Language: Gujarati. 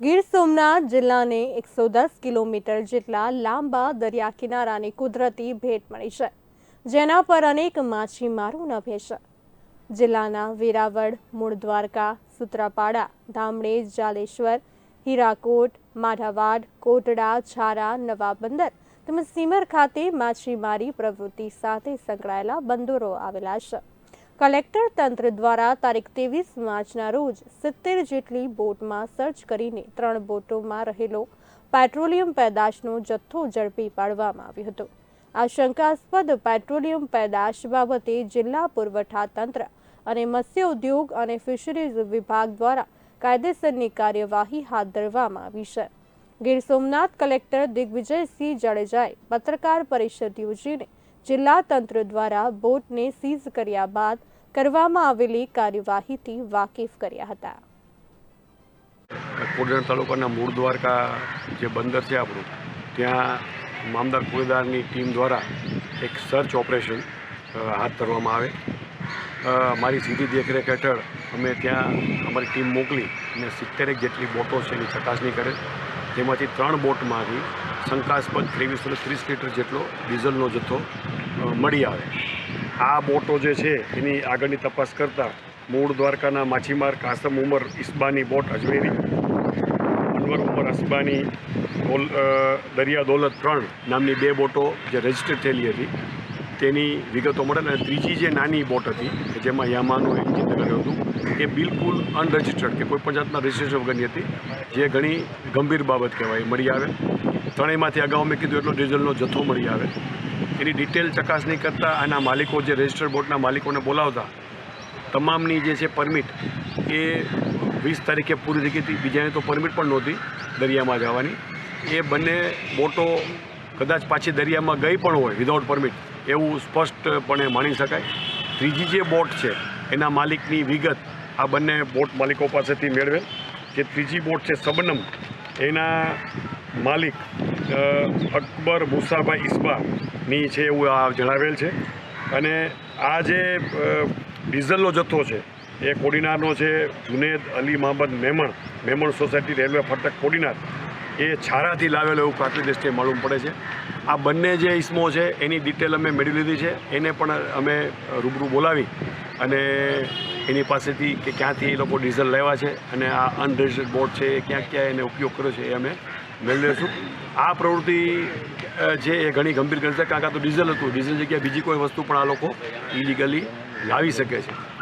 ગીર સોમનાથ જિલ્લાને એકસો દસ કિલોમીટર જેટલા લાંબા દરિયા કિનારાની કુદરતી ભેટ મળી છે, જેના પર અનેક માછીમારો નભે છે. જિલ્લાના વેરાવળ મૂળ દ્વારકા સુત્રાપાડા ધામણેજ જાલેશ્વર, હીરાકોટ માધાવાડ કોટડા, છારા, નવા બંદર તેમજ સીમર ખાતે માછીમારી પ્રવૃત્તિ સાથે સંકળાયેલા બંદરો આવેલા છે. કલેક્ટર તંત્ર દ્વારા તારીખ ત્રેવીસ માર્ચના રોજ સિત્તેર જેટલી બોટમાં સર્ચ કરીને ત્રણ બોટોમાં રહેલો પેટ્રોલિયમ પેદાશનો જથ્થો ઝડપી પાડવામાં આવ્યો હતો. આ શંકાસ્પદ પેટ્રોલિયમ પેદાશ બાબતે જિલ્લા પુરવઠા તંત્ર અને મત્સ્ય ઉદ્યોગ અને ફિશરીઝ વિભાગ દ્વારા કાયદેસરની કાર્યવાહી હાથ ધરવામાં આવી છે. ગીર સોમનાથ કલેક્ટર દિગ્વિજયસિંહ જાડેજાએ પત્રકાર પરિષદ યોજીને જિલ્લા તંત્ર દ્વારા બોટને સીઝ કર્યા બાદ કરવામાં આવેલી કાર્યવાહીથી વાકેફ કર્યા હતા. કોડીનાર તાલુકાના મૂળ દ્વારકા જે બંદર છે આપણું, ત્યાં મામદાર કુળેદારની ટીમ દ્વારા એક સર્ચ ઓપરેશન હાથ ધરવામાં આવે. અમારી મારી સીધી દેખરેખ હેઠળ અમે ત્યાં અમારી ટીમ મોકલી અને સિત્તેરેક જેટલી બોટો છે એની ચકાસણી કરે. જેમાંથી ત્રણ બોટમાંથી શંકાસ્પદ ત્રેવીસો ત્રીસ લીટર જેટલો ડીઝલનો જથ્થો મળી આવે. આ બોટો જે છે, એની આગળની તપાસ કરતાં મૂળ દ્વારકાના માછીમાર કાસમ ઉમર ઇસ્બાની બોટ અજમેરી, અનવર ઉમર અસ્બાની દરિયા દોલત ત્રણ નામની બે બોટો જે રજિસ્ટર થયેલી હતી. તેની વિગતો મળે અને ત્રીજી જે નાની બોટ હતી જેમાં યામાનું એન્જિન લગાડ્યું હતું, એ બિલકુલ અનરજિસ્ટર્ડ કે કોઈપણ જાતના રજિસ્ટ્રેશન વગરની હતી, જે ઘણી ગંભીર બાબત કહેવાય, મળી આવે. ત્રણેયમાંથી અગાઉ મેં કીધું એટલો ડીઝલનો જથ્થો મળી આવે. એની ડિટેલ ચકાસણી કરતાં આના માલિકો જે રજિસ્ટર્ડ બોટના માલિકોને બોલાવતા, તમામની જે છે પરમિટ એ વીસ તારીખે પૂરી થઈ ગઈ હતી. બીજાને તો પરમિટ પણ નહોતી દરિયામાં જવાની. એ બંને બોટો કદાચ પાછી દરિયામાં ગઈ પણ હોય વિધાઉટ પરમિટ, એવું સ્પષ્ટપણે માણી શકાય. ત્રીજી જે બોટ છે, એના માલિકની વિગત આ બંને બોટ માલિકો પાસેથી મેળવેલ. જે ત્રીજી બોટ છે, સબનમ, એના માલિક અકબર મુસાભાઈ ઇસ્બાની છે એવું આ જણાવેલ છે. અને આ જે ડીઝલનો જથ્થો છે, એ કોડીનારનો છે જુનેદ અલી મહમદ મેમણ મેમણ સોસાયટી રેલવે ફાટક કોડીનાર, એ છારાથી લાવેલો એવું પ્રાથમિક દ્રષ્ટિએ માલુમ પડે છે. આ બંને જે ઇસમો છે, એની ડિટેલ અમે મેળવી લીધી છે. એને પણ અમે રૂબરૂ બોલાવી અને એની પાસેથી કે ક્યાંથી એ લોકો ડીઝલ લેવા છે અને આ અનરજિસ્ટર્ડ બોટ છે એ ક્યાં ક્યાં એને ઉપયોગ કર્યો છે એ અમે મેળવી લઈશું. આ પ્રવૃત્તિ જે એ ઘણી ગંભીર ગણશે કારણ કે આ તો ડીઝલ હતું. ડીઝલ જગ્યાએ બીજી કોઈ વસ્તુ પણ આ લોકો ઇલીગલી લાવી શકે છે.